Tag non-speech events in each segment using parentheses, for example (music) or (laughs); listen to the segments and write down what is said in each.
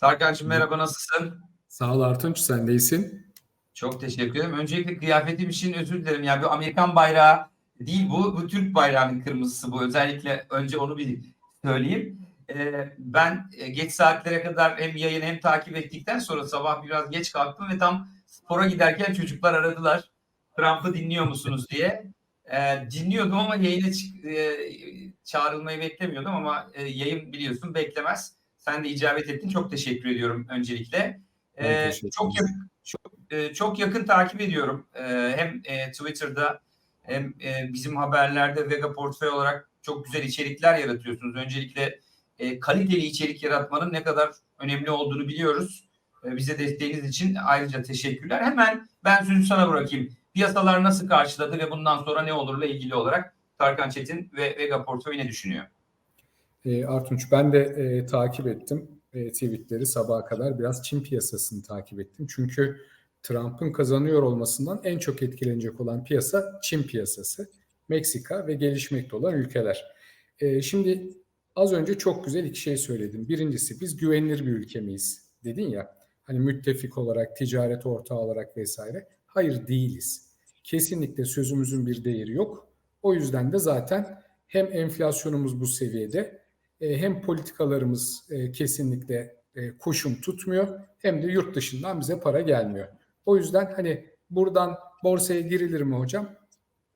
Tarkan'cığım merhaba nasılsın? Sağ ol Artunç, sen de iyisin. Çok teşekkür ederim. Öncelikle kıyafetim için özür dilerim. Yani bu Amerikan bayrağı değil bu. Bu Türk bayrağının kırmızısı bu. Özellikle önce onu bir söyleyeyim. Ee, ben e, geç saatlere kadar hem yayın hem takip ettikten sonra sabah biraz geç kalktım ve tam spora giderken çocuklar aradılar. Trump'ı dinliyor musunuz diye. Ee, dinliyordum ama yayına çık- e, çağrılmayı beklemiyordum ama e, yayın biliyorsun beklemez. Sen de icabet ettin. Çok teşekkür ediyorum öncelikle. Ee, çok yakın, çok, e, çok yakın takip ediyorum. Ee, hem e, Twitter'da hem e, bizim haberlerde Vega Portföy olarak çok güzel içerikler yaratıyorsunuz. Öncelikle e, kaliteli içerik yaratmanın ne kadar önemli olduğunu biliyoruz. E, bize desteğiniz için ayrıca teşekkürler. Hemen ben sözü sana bırakayım. Piyasalar nasıl karşıladı ve bundan sonra ne olurla ilgili olarak Tarkan Çetin ve Vega Portföy ne düşünüyor? E, Artunç, ben de e, takip ettim e, tweetleri sabaha kadar. Biraz Çin piyasasını takip ettim. Çünkü Trump'ın kazanıyor olmasından en çok etkilenecek olan piyasa Çin piyasası. Meksika ve gelişmekte olan ülkeler. E, şimdi az önce çok güzel iki şey söyledim. Birincisi biz güvenilir bir ülke miyiz dedin ya. Hani müttefik olarak, ticaret ortağı olarak vesaire. Hayır değiliz. Kesinlikle sözümüzün bir değeri yok. O yüzden de zaten hem enflasyonumuz bu seviyede hem politikalarımız e, kesinlikle e, kuşum tutmuyor hem de yurt dışından bize para gelmiyor. O yüzden hani buradan borsaya girilir mi hocam?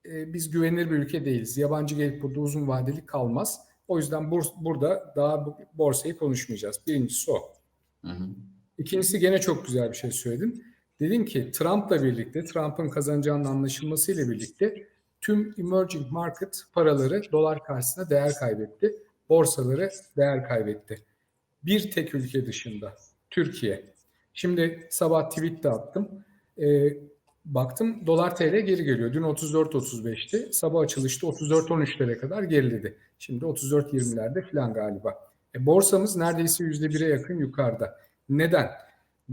E, Biz güvenilir bir ülke değiliz. Yabancı gelip burada uzun vadeli kalmaz. O yüzden burada daha borsayı konuşmayacağız. Birincisi o. Hı hı. İkincisi gene çok güzel bir şey söyledin. Dedin ki Trump'la birlikte, Trump'ın kazanacağının anlaşılmasıyla birlikte tüm emerging market paraları dolar karşısında değer kaybetti. Borsaları değer kaybetti. Bir tek ülke dışında. Türkiye. Şimdi sabah tweet de attım. Ee, baktım dolar TL geri geliyor. Dün 34.35'ti. Sabah açılışta 34.13'lere kadar geriledi. Şimdi 34.20'lerde falan galiba. E, borsamız neredeyse %1'e yakın yukarıda. Neden?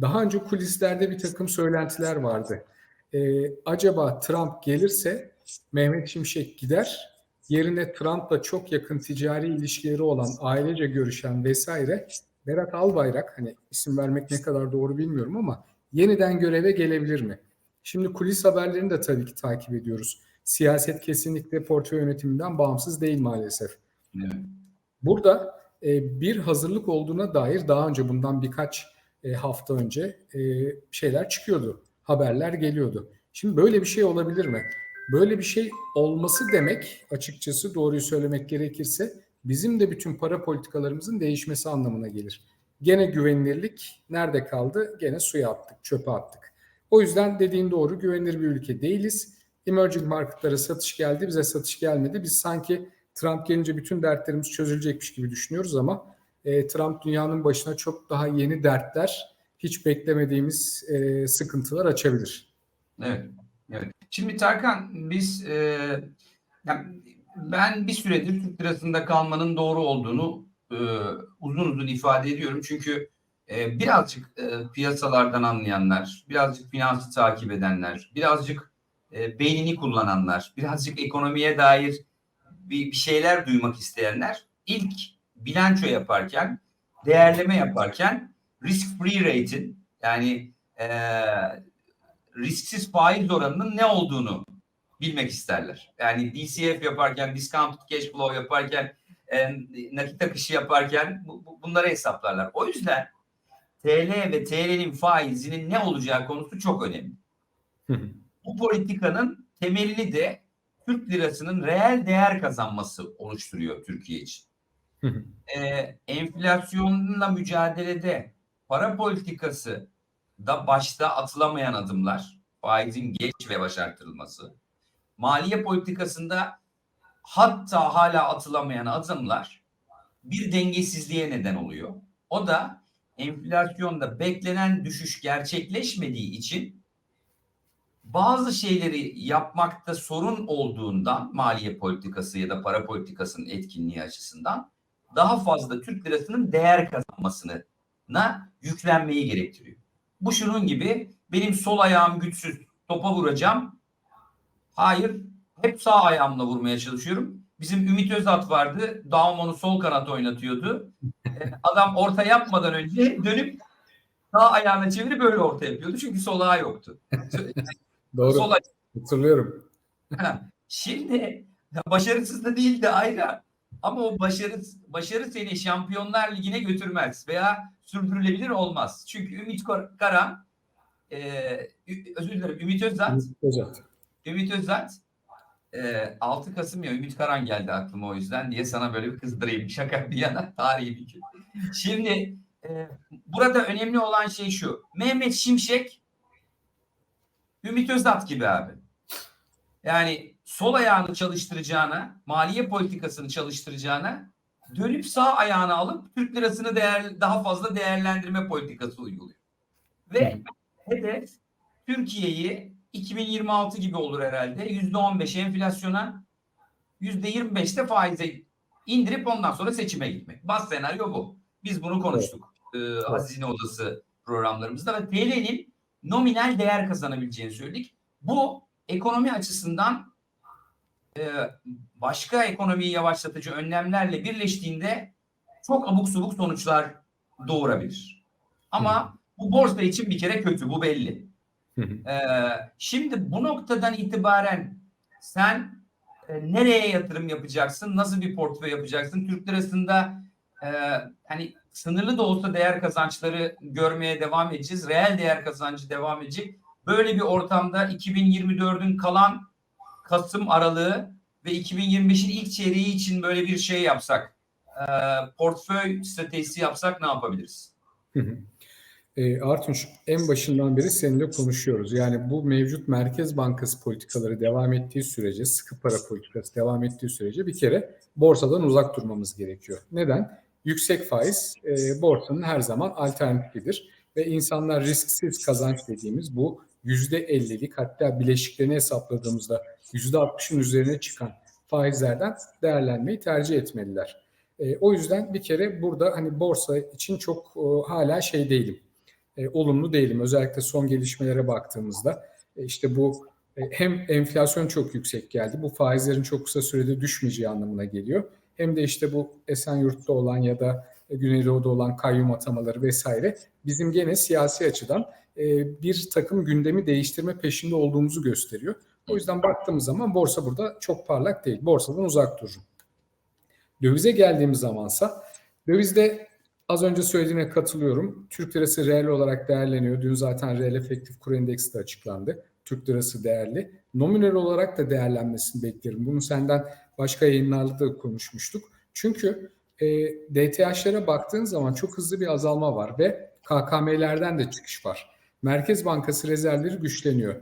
Daha önce kulislerde bir takım söylentiler vardı. Ee, acaba Trump gelirse Mehmet Şimşek gider, yerine Trump'la çok yakın ticari ilişkileri olan, ailece görüşen vesaire Berat Albayrak, hani isim vermek ne kadar doğru bilmiyorum ama yeniden göreve gelebilir mi? Şimdi kulis haberlerini de tabii ki takip ediyoruz. Siyaset kesinlikle portföy yönetiminden bağımsız değil maalesef. Evet. Burada e, bir hazırlık olduğuna dair daha önce bundan birkaç e, hafta önce e, şeyler çıkıyordu. Haberler geliyordu. Şimdi böyle bir şey olabilir mi? Böyle bir şey olması demek açıkçası doğruyu söylemek gerekirse bizim de bütün para politikalarımızın değişmesi anlamına gelir. Gene güvenilirlik nerede kaldı? Gene suya attık, çöpe attık. O yüzden dediğin doğru güvenilir bir ülke değiliz. Emerging marketlara satış geldi, bize satış gelmedi. Biz sanki Trump gelince bütün dertlerimiz çözülecekmiş gibi düşünüyoruz ama e, Trump dünyanın başına çok daha yeni dertler, hiç beklemediğimiz e, sıkıntılar açabilir. Evet. Evet. Şimdi Tarkan biz e, yani ben bir süredir Türk lirasında kalmanın doğru olduğunu e, uzun uzun ifade ediyorum. Çünkü e, birazcık e, piyasalardan anlayanlar, birazcık finansı takip edenler, birazcık e, beynini kullananlar, birazcık ekonomiye dair bir, bir şeyler duymak isteyenler ilk bilanço yaparken, değerleme yaparken risk free rate'in yani e, risksiz faiz oranının ne olduğunu bilmek isterler. Yani DCF yaparken, discount cash flow yaparken, e, nakit akışı yaparken bu, bu- bunları hesaplarlar. O yüzden TL ve TL'nin faizinin ne olacağı konusu çok önemli. Bu politikanın temelini de Türk lirasının reel değer kazanması oluşturuyor Türkiye için. e, enflasyonla mücadelede para politikası da başta atılamayan adımlar, faizin geç ve baş artırılması, maliye politikasında hatta hala atılamayan adımlar bir dengesizliğe neden oluyor. O da enflasyonda beklenen düşüş gerçekleşmediği için bazı şeyleri yapmakta sorun olduğundan maliye politikası ya da para politikasının etkinliği açısından daha fazla Türk lirasının değer kazanmasına yüklenmeyi gerektiriyor. Bu şunun gibi benim sol ayağım güçsüz topa vuracağım. Hayır hep sağ ayağımla vurmaya çalışıyorum. Bizim Ümit Özat vardı. Daum onu sol kanat oynatıyordu. E, Adam orta yapmadan önce dönüp sağ ayağına çevirip böyle orta yapıyordu. Çünkü sol ayağı yoktu. (laughs) Doğru. Sol ayağı. Hatırlıyorum. Ha, Şimdi başarısız da değildi ayrı. Ama o başarı başarı seni Şampiyonlar Ligi'ne götürmez veya sürdürülebilir olmaz. Çünkü Ümit Kar- Karan e, özür dilerim Ümit Özat Özat. Ümit Özat e, 6 Kasım ya Ümit Karan geldi aklıma o yüzden diye sana böyle bir kızdırayım. (laughs) Şaka bir yana tarihi bir gün. Şimdi e, burada önemli olan şey şu. Mehmet Şimşek Ümit Özat gibi abi. Yani sol ayağını çalıştıracağına, maliye politikasını çalıştıracağına dönüp sağ ayağını alıp Türk lirasını değer, daha fazla değerlendirme politikası uyguluyor. Ve hedef Türkiye'yi 2026 gibi olur herhalde. %15 enflasyona %25'te faize indirip ondan sonra seçime gitmek. Bas senaryo bu. Biz bunu konuştuk. Ee, Hazine Odası programlarımızda ve TL'nin nominal değer kazanabileceğini söyledik. Bu ekonomi açısından e, başka ekonomiyi yavaşlatıcı önlemlerle birleştiğinde çok abuk subuk sonuçlar doğurabilir. Ama bu borsa için bir kere kötü, bu belli. Ee, şimdi bu noktadan itibaren sen e, nereye yatırım yapacaksın? Nasıl bir portföy yapacaksın? Türk lirasında e, hani sınırlı da olsa değer kazançları görmeye devam edeceğiz. Reel değer kazancı devam edecek. Böyle bir ortamda 2024'ün kalan Kasım aralığı ve 2025'in ilk çeyreği için böyle bir şey yapsak, e, portföy stratejisi yapsak ne yapabiliriz? E, Artunç en başından beri seninle konuşuyoruz. Yani bu mevcut Merkez Bankası politikaları devam ettiği sürece, sıkı para politikası devam ettiği sürece bir kere borsadan uzak durmamız gerekiyor. Neden? Yüksek faiz e, borsanın her zaman alternatifidir ve insanlar risksiz kazanç dediğimiz bu %50'lik hatta bileşiklerini hesapladığımızda %60'ın üzerine çıkan faizlerden değerlenmeyi tercih etmeliler. E, o yüzden bir kere burada hani borsa için çok e, hala şey değilim. E, olumlu değilim. Özellikle son gelişmelere baktığımızda e, işte bu e, hem enflasyon çok yüksek geldi. Bu faizlerin çok kısa sürede düşmeyeceği anlamına geliyor. Hem de işte bu Esenyurt'ta olan ya da Güneydoğu'da olan kayyum atamaları vesaire bizim gene siyasi açıdan e, bir takım gündemi değiştirme peşinde olduğumuzu gösteriyor. O yüzden baktığımız zaman borsa burada çok parlak değil. Borsadan uzak dururum. Dövize geldiğimiz zamansa dövizde az önce söylediğine katılıyorum. Türk lirası reel olarak değerleniyor. Dün zaten reel efektif kur endeksi de açıklandı. Türk lirası değerli. Nominal olarak da değerlenmesini beklerim. Bunu senden başka yayınlarda da konuşmuştuk. Çünkü e, DTH'lere baktığın zaman çok hızlı bir azalma var ve KKM'lerden de çıkış var. Merkez Bankası rezervleri güçleniyor.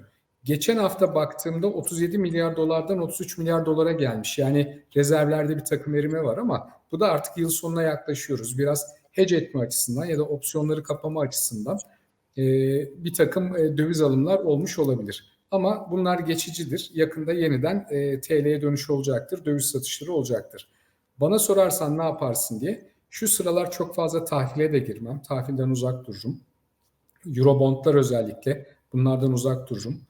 Geçen hafta baktığımda 37 milyar dolardan 33 milyar dolara gelmiş. Yani rezervlerde bir takım erime var ama bu da artık yıl sonuna yaklaşıyoruz. Biraz hedge etme açısından ya da opsiyonları kapama açısından e, bir takım e, döviz alımlar olmuş olabilir. Ama bunlar geçicidir. Yakında yeniden e, TL'ye dönüş olacaktır. Döviz satışları olacaktır. Bana sorarsan ne yaparsın diye şu sıralar çok fazla tahvile de girmem. Tahvilden uzak dururum. Eurobondlar özellikle bunlardan uzak dururum.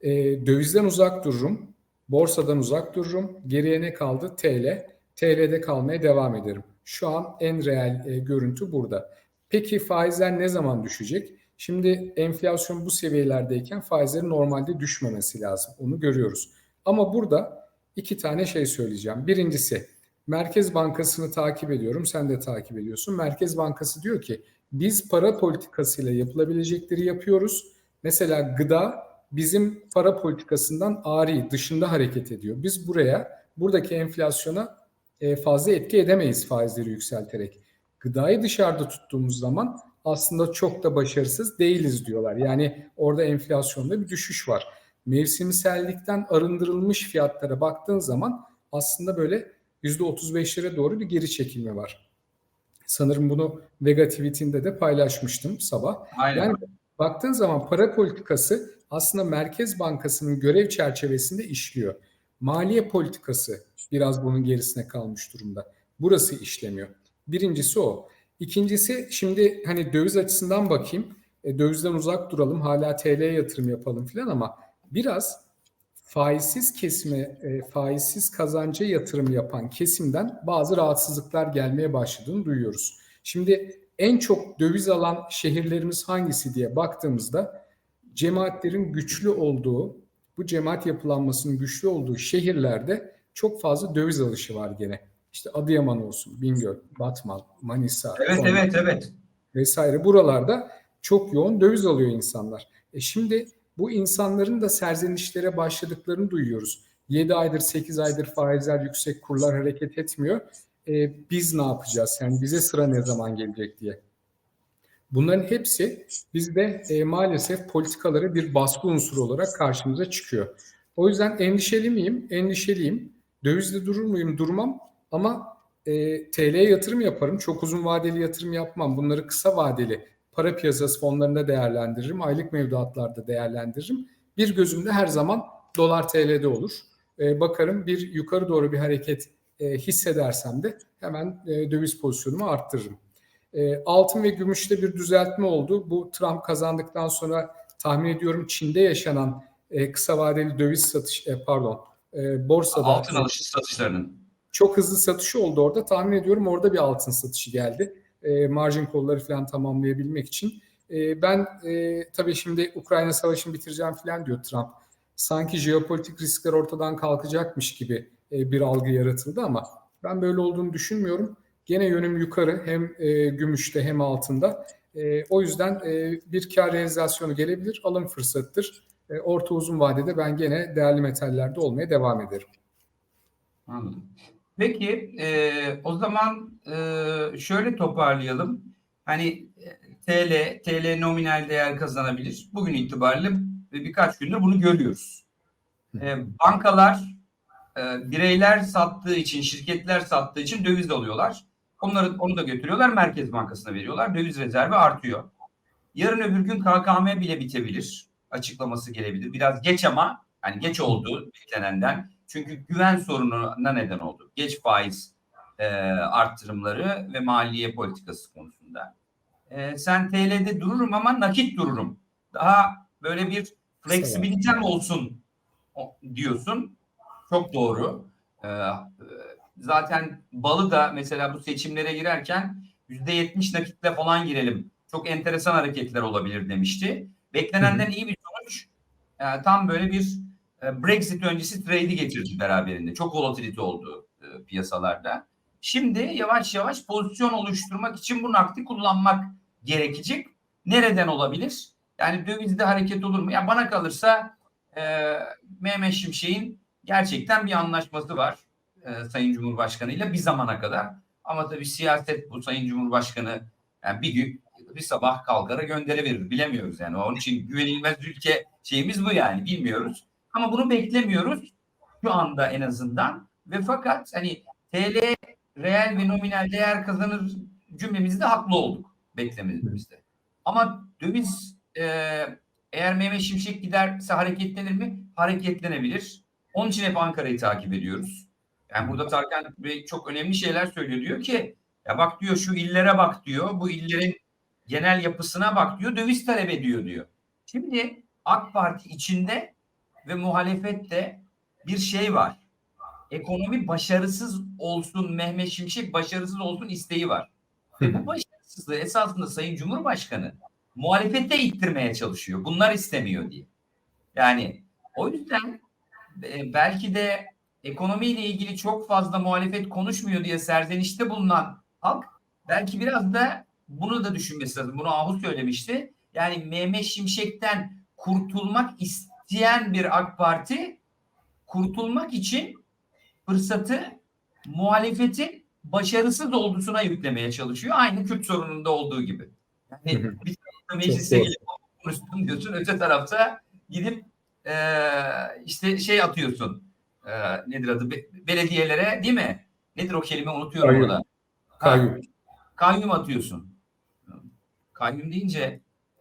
E, dövizden uzak dururum. Borsadan uzak dururum. Geriye ne kaldı? TL. TL'de kalmaya devam ederim. Şu an en reel e, görüntü burada. Peki faizler ne zaman düşecek? Şimdi enflasyon bu seviyelerdeyken faizlerin normalde düşmemesi lazım. Onu görüyoruz. Ama burada iki tane şey söyleyeceğim. Birincisi Merkez Bankası'nı takip ediyorum. Sen de takip ediyorsun. Merkez Bankası diyor ki biz para politikasıyla yapılabilecekleri yapıyoruz. Mesela gıda bizim para politikasından ari dışında hareket ediyor. Biz buraya buradaki enflasyona e, fazla etki edemeyiz faizleri yükselterek. Gıdayı dışarıda tuttuğumuz zaman aslında çok da başarısız değiliz diyorlar. Yani orada enflasyonda bir düşüş var. Mevsimsellikten arındırılmış fiyatlara baktığın zaman aslında böyle %35'lere doğru bir geri çekilme var. Sanırım bunu Vega tweetinde de paylaşmıştım sabah. Aynen. Yani baktığın zaman para politikası aslında Merkez Bankası'nın görev çerçevesinde işliyor. Maliye politikası biraz bunun gerisine kalmış durumda. Burası işlemiyor. Birincisi o. İkincisi şimdi hani döviz açısından bakayım. E, dövizden uzak duralım. Hala TL'ye yatırım yapalım filan ama biraz faizsiz kesime, e, faizsiz kazanca yatırım yapan kesimden bazı rahatsızlıklar gelmeye başladığını duyuyoruz. Şimdi en çok döviz alan şehirlerimiz hangisi diye baktığımızda cemaatlerin güçlü olduğu, bu cemaat yapılanmasının güçlü olduğu şehirlerde çok fazla döviz alışı var gene. İşte Adıyaman olsun, Bingöl, Batman, Manisa, Evet Konya evet evet. vesaire buralarda çok yoğun döviz alıyor insanlar. E şimdi bu insanların da serzenişlere başladıklarını duyuyoruz. 7 aydır 8 aydır faizler yüksek kurlar hareket etmiyor. E, biz ne yapacağız? Yani bize sıra ne zaman gelecek diye. Bunların hepsi bizde e, maalesef politikalara bir baskı unsuru olarak karşımıza çıkıyor. O yüzden endişeli miyim? Endişeliyim. Dövizde durur muyum? Durmam. Ama e, TL'ye yatırım yaparım. Çok uzun vadeli yatırım yapmam. Bunları kısa vadeli para piyasası fonlarında değerlendiririm. Aylık mevduatlarda değerlendiririm. Bir gözümde her zaman dolar TL'de olur. E, bakarım bir yukarı doğru bir hareket e, hissedersem de hemen e, döviz pozisyonumu arttırırım. E, altın ve gümüşte bir düzeltme oldu. Bu Trump kazandıktan sonra tahmin ediyorum Çin'de yaşanan e, kısa vadeli döviz satış e, pardon e, borsada Altın alış satışlarının. çok hızlı satışı oldu orada. Tahmin ediyorum orada bir altın satışı geldi. E, margin kolları falan tamamlayabilmek için. E, ben e, tabii şimdi Ukrayna savaşını bitireceğim falan diyor Trump. Sanki jeopolitik riskler ortadan kalkacakmış gibi e, bir algı yaratıldı ama ben böyle olduğunu düşünmüyorum. Gene yönüm yukarı hem e, gümüşte hem altında. E, o yüzden e, bir kar realizasyonu gelebilir. Alım fırsatıdır. E, orta uzun vadede ben gene değerli metallerde olmaya devam ederim. Anladım. Peki e, o zaman e, şöyle toparlayalım. Hani e, TL, TL nominal değer kazanabilir. Bugün itibariyle ve birkaç gündür bunu görüyoruz. E, bankalar e, bireyler sattığı için, şirketler sattığı için döviz alıyorlar. Onları onu da götürüyorlar Merkez Bankası'na veriyorlar. Döviz rezervi artıyor. Yarın öbür gün KKM bile bitebilir. Açıklaması gelebilir. Biraz geç ama yani geç oldu beklenenden. Çünkü güven sorununa neden oldu. Geç faiz e, arttırımları ve maliye politikası konusunda. E, sen TL'de dururum ama nakit dururum. Daha böyle bir fleksibilitem olsun diyorsun. Çok doğru. E, e, zaten balı da mesela bu seçimlere girerken %70 nakitle falan girelim. Çok enteresan hareketler olabilir demişti. Beklenenden iyi bir sonuç. E, tam böyle bir Brexit öncesi trade'i getirdi beraberinde. Çok volatilite oldu e, piyasalarda. Şimdi yavaş yavaş pozisyon oluşturmak için bu nakdi kullanmak gerekecek. Nereden olabilir? Yani dövizde hareket olur mu? Ya bana kalırsa e, Mehmet Şimşek'in gerçekten bir anlaşması var e, Sayın Cumhurbaşkanı ile bir zamana kadar. Ama tabii siyaset bu Sayın Cumhurbaşkanı yani bir gün bir sabah kalkara gönderebilir. Bilemiyoruz yani. Onun için güvenilmez ülke şeyimiz bu yani. Bilmiyoruz. Ama bunu beklemiyoruz şu anda en azından. Ve fakat hani TL reel ve nominal değer kazanır cümlemizde haklı olduk beklememizde. Ama döviz e, eğer Mehmet Şimşek giderse hareketlenir mi? Hareketlenebilir. Onun için hep Ankara'yı takip ediyoruz. Yani burada Tarkan Bey çok önemli şeyler söylüyor. Diyor ki ya bak diyor şu illere bak diyor. Bu illerin genel yapısına bak diyor. Döviz talep ediyor diyor. Şimdi AK Parti içinde ve muhalefette bir şey var. Ekonomi başarısız olsun, Mehmet Şimşek başarısız olsun isteği var. Ve bu başarısızlığı esasında Sayın Cumhurbaşkanı muhalefete ittirmeye çalışıyor. Bunlar istemiyor diye. Yani o yüzden e, belki de ekonomiyle ilgili çok fazla muhalefet konuşmuyor diye serzenişte bulunan halk belki biraz da bunu da düşünmesi lazım. Bunu Ahu söylemişti. Yani Mehmet Şimşek'ten kurtulmak isteyen bir AK Parti kurtulmak için fırsatı muhalefetin başarısız olduğuna yüklemeye çalışıyor. Aynı Kürt sorununda olduğu gibi. Yani bir tarafta meclise gelip konuştum diyorsun. Öte tarafta gidip e, işte şey atıyorsun. E, nedir adı? Be- belediyelere değil mi? Nedir o kelime unutuyorum Kayyum. orada. Kayyum. Kayyum atıyorsun. Kayyum deyince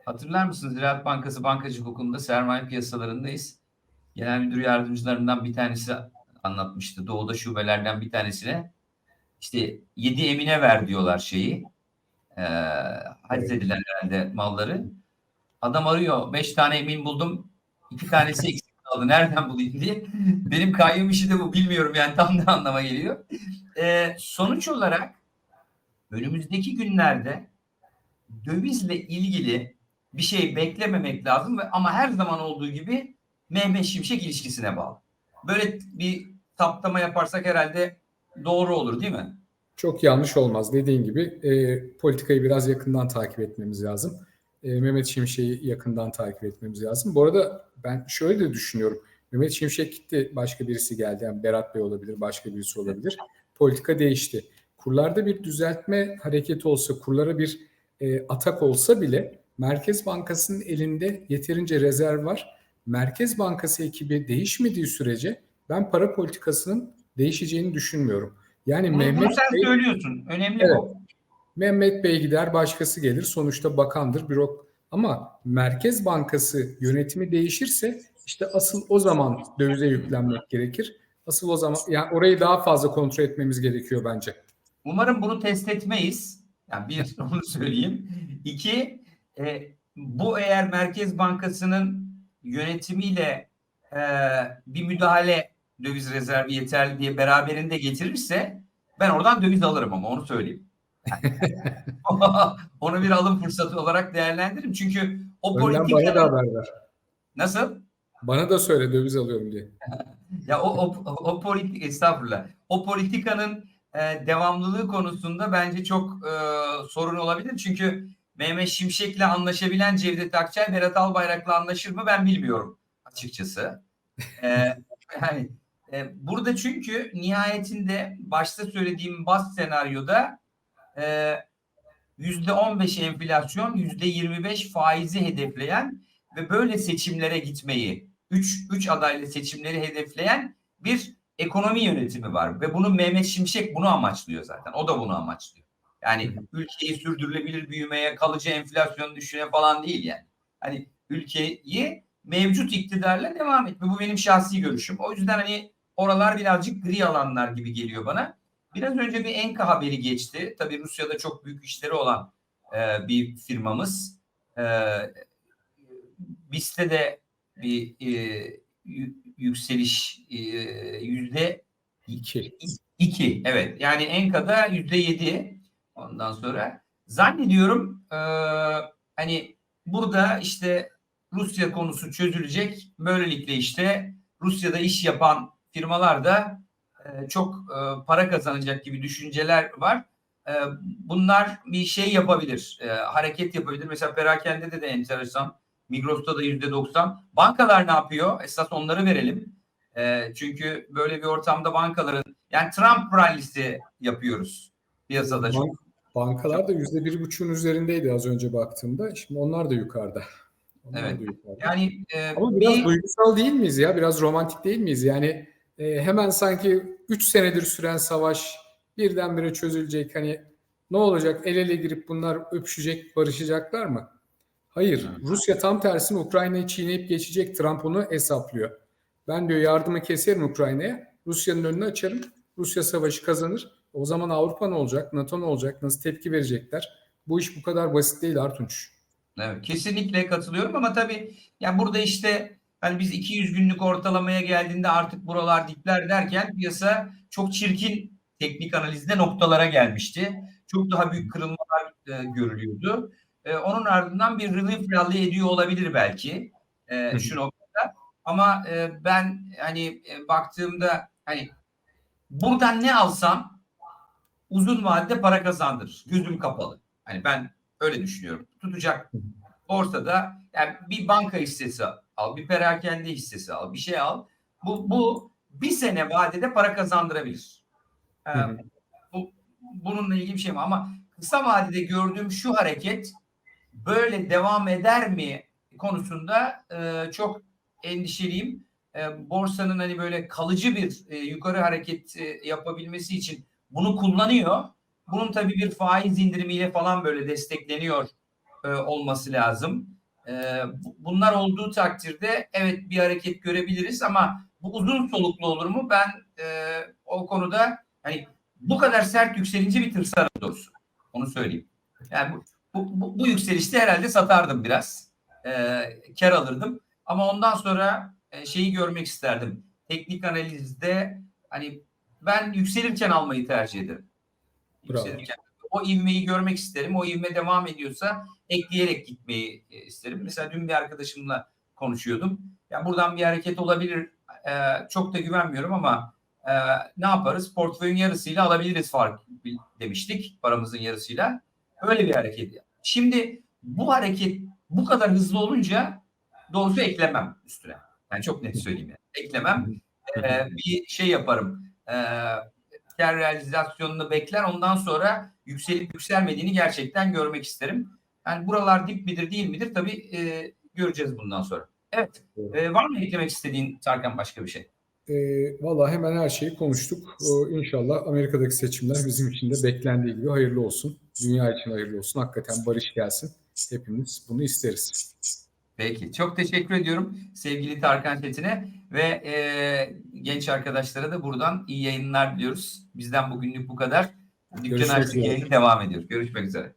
hatırlar mısınız Ziraat Bankası bankacılık okulunda sermaye piyasalarındayız. Genel müdür yardımcılarından bir tanesi anlatmıştı. Doğuda şubelerden bir tanesine işte yedi emine ver diyorlar şeyi. Ee, haciz edilen herhalde malları. Adam arıyor. Beş tane emin buldum. iki tanesi eksik kaldı nereden bulayım diye. Benim kayyum işi de bu bilmiyorum yani tam ne anlama geliyor. Ee, sonuç olarak önümüzdeki günlerde dövizle ilgili bir şey beklememek lazım ve ama her zaman olduğu gibi Mehmet Şimşek ilişkisine bağlı. Böyle bir saptama yaparsak herhalde doğru olur değil mi? Çok yanlış olmaz. Dediğin gibi e, politikayı biraz yakından takip etmemiz lazım. E, Mehmet Şimşek'i yakından takip etmemiz lazım. Bu arada ben şöyle de düşünüyorum. Mehmet Şimşek gitti, başka birisi geldi. Yani Berat Bey olabilir, başka birisi olabilir. Politika değişti. Kurlarda bir düzeltme hareketi olsa, kurlara bir e, atak olsa bile Merkez Bankası'nın elinde yeterince rezerv var. Merkez Bankası ekibi değişmediği sürece ben para politikasının değişeceğini düşünmüyorum. Yani Bunu, Mehmet sen Bey, söylüyorsun. Önemli Evet. bu. Mehmet Bey gider, başkası gelir. Sonuçta bakandır, bürok. Ama Merkez Bankası yönetimi değişirse işte asıl o zaman dövize yüklenmek gerekir. Asıl o zaman yani orayı daha fazla kontrol etmemiz gerekiyor bence. Umarım bunu test etmeyiz. Yani bir (laughs) onu söyleyeyim. İki, e, bu eğer Merkez Bankası'nın yönetimiyle e, bir müdahale döviz rezervi yeterli diye beraberinde getirirse ben oradan döviz alırım ama onu söyleyeyim. (laughs) onu bir alım fırsatı olarak değerlendiririm. Çünkü o Önden bana da haber ver. nasıl? Bana da söyle döviz alıyorum diye. (laughs) Ya o, o, o politik estağfurullah. O politikanın e, devamlılığı konusunda bence çok e, sorun olabilir. Çünkü Mehmet Şimşek'le anlaşabilen Cevdet Akçay, Berat Albayrak'la anlaşır mı ben bilmiyorum açıkçası. (laughs) E, yani e, burada çünkü nihayetinde başta söylediğim bas senaryoda e, yüzde 15 enflasyon, yüzde 25 faizi hedefleyen ve böyle seçimlere gitmeyi 3 3 adaylı seçimleri hedefleyen bir ekonomi yönetimi var ve bunu Mehmet Şimşek bunu amaçlıyor zaten. O da bunu amaçlıyor. Yani ülkeyi sürdürülebilir büyümeye, kalıcı enflasyon düşüre falan değil yani. Hani ülkeyi mevcut iktidarla devam etme. Bu benim şahsi görüşüm. O yüzden hani oralar birazcık gri alanlar gibi geliyor bana. Biraz önce bir Enka haberi geçti. Tabii Rusya'da çok büyük işleri olan e, bir firmamız. E, BIST'te de bir e, yü- yükseliş e, yüzde İki. iki. Evet. Yani Enka'da yüzde yedi. Ondan sonra zannediyorum e, hani burada işte Rusya konusu çözülecek. Böylelikle işte Rusya'da iş yapan firmalar da e, çok e, para kazanacak gibi düşünceler var. E, bunlar bir şey yapabilir. e, hareket yapabilir. Mesela perakende de enteresan. Migros'ta da yüzde doksan. Bankalar ne yapıyor? Esas onları verelim. E, çünkü böyle bir ortamda bankaların yani Trump rallisi yapıyoruz piyasada çok. Bank- Bankalar da yüzde bir buçuğun üzerindeydi az önce baktığımda. Şimdi onlar da yukarıda. Onlar Evet. da yukarıda. Yani e, Ama biraz bir- duygusal değil miyiz ya? Biraz romantik değil miyiz? Yani e, hemen sanki 3 senedir süren savaş birdenbire çözülecek. Hani ne olacak? El ele girip bunlar öpüşecek, barışacaklar mı? Hayır. Rusya tam tersine Ukrayna'yı çiğneyip geçecek. Trump onu hesaplıyor. Ben diyor yardımı keserim Ukrayna'ya. Rusya'nın önünü açarım. Rusya savaşı kazanır. O zaman Avrupa ne olacak? NATO ne olacak? Nasıl tepki verecekler? Bu iş bu kadar basit değil Artunç. Evet, kesinlikle katılıyorum ama tabii yani burada işte hani biz 200 günlük ortalamaya geldiğinde artık buralar dipler derken piyasa çok çirkin teknik analizde noktalara gelmişti. Çok daha büyük kırılmalar e, görülüyordu. E, onun ardından bir relief rally ediyor olabilir belki e, şu noktada. Ama e, ben hani e, baktığımda hani buradan ne alsam uzun vadede para kazandırır. Gözüm kapalı. Hani ben öyle düşünüyorum. Tutacak borsada yani bir banka hissesi al, bir perakende hissesi al, bir şey al. Bu bu bir sene vadede para kazandırabilir. Ee, bu bununla ilgili bir şey mi? Ama kısa vadede gördüğüm şu hareket böyle devam eder mi konusunda e, çok endişeliyim. E, borsanın hani böyle kalıcı bir e, yukarı hareket e, yapabilmesi için bunu kullanıyor. Bunun tabii bir faiz indirimiyle falan böyle destekleniyor e, olması lazım. E, bu- bunlar olduğu takdirde evet bir hareket görebiliriz ama bu uzun soluklu olur mu? Ben e, o konuda hani bu kadar sert yükselince bir tırsarım doğrusu. Onu söyleyeyim. Yani bu, bu, bu, bu yükselişte herhalde satardım biraz. E, kar alırdım. Ama ondan sonra e, şeyi görmek isterdim. Teknik analizde hani ben yükselirken almayı tercih ederim. Bravo. Yükselirken. O ivmeyi görmek isterim. O ivme devam ediyorsa ekleyerek gitmeyi e, isterim. Mesela dün bir arkadaşımla konuşuyordum. Ya buradan bir hareket olabilir. E, çok da güvenmiyorum ama e, ne yaparız? Portföyün yarısıyla alabiliriz fark demiştik. Paramızın yarısıyla. Öyle bir hareket. Şimdi bu hareket bu kadar hızlı olunca doğrusu eklemem üstüne. Yani çok net söyleyeyim. Yani. Eklemem. E, bir şey yaparım. E, kar realizasyonunu bekler. Ondan sonra yükselip yükselmediğini gerçekten görmek isterim. Yani buralar dip midir değil midir tabii e, göreceğiz bundan sonra. Evet. E, var mı eklemek istediğin Tarkan başka bir şey? E, Valla hemen her şeyi konuştuk. O, inşallah Amerika'daki seçimler bizim için de beklendiği gibi hayırlı olsun. Dünya için hayırlı olsun. Hakikaten barış gelsin. Hepimiz bunu isteriz. Peki. Çok teşekkür ediyorum sevgili Tarkan Çetin'e ve e, genç arkadaşlara da buradan iyi yayınlar diliyoruz. Bizden bugünlük bu kadar. Dükkan Görüşmek açtık yayını devam ediyor. Görüşmek üzere.